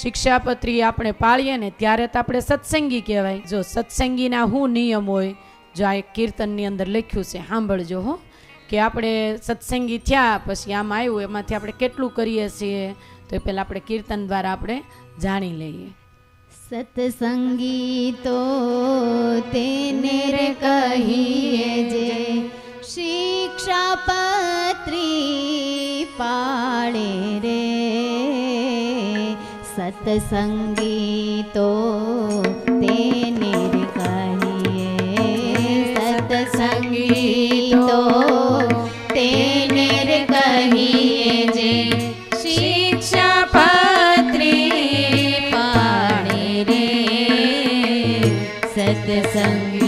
શિક્ષાપત્રી આપણે પાળીએ ને ત્યારે તો આપણે સત્સંગી કહેવાય જો સત્સંગીના શું નિયમ હોય જો આ એક કીર્તનની અંદર લખ્યું છે સાંભળજો હો કે આપણે સત્સંગી થયા પછી આમ આવ્યું એમાંથી આપણે કેટલું કરીએ છીએ તો એ પહેલાં આપણે કીર્તન દ્વારા આપણે જાણી લઈએ સત્સંગી તો તેને રે કહીએ જે શિક્ષાપત્રી પાળે રે सत सङ्गीतनिर् के सतसङ्गीतो ते निर् जे शिक्षा पत्रे रे सत्यसङ्गी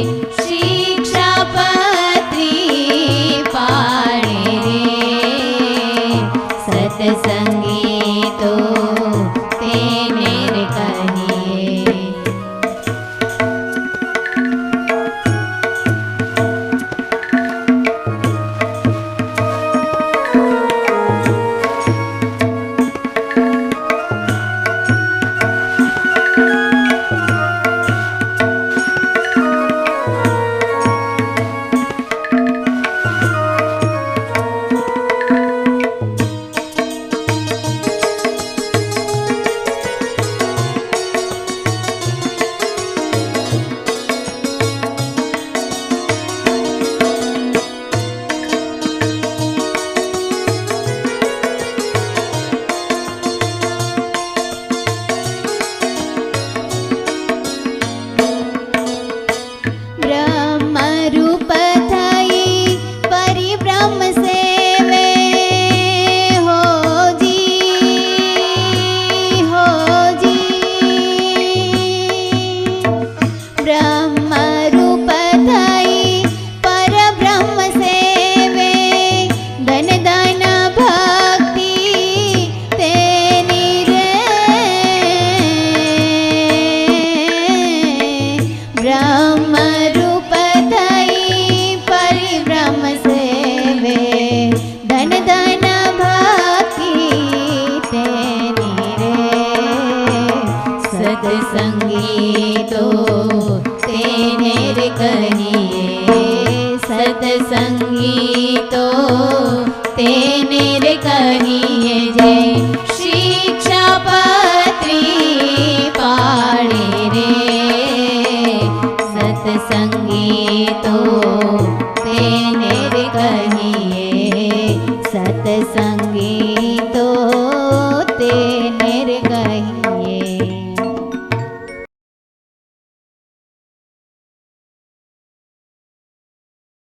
Jason. संगीतो तेने रे कहिए सत्संगीतो तेने रे कहिए जय शिक्षा पत्री पाड़े रे सत्संगीतो রে গাই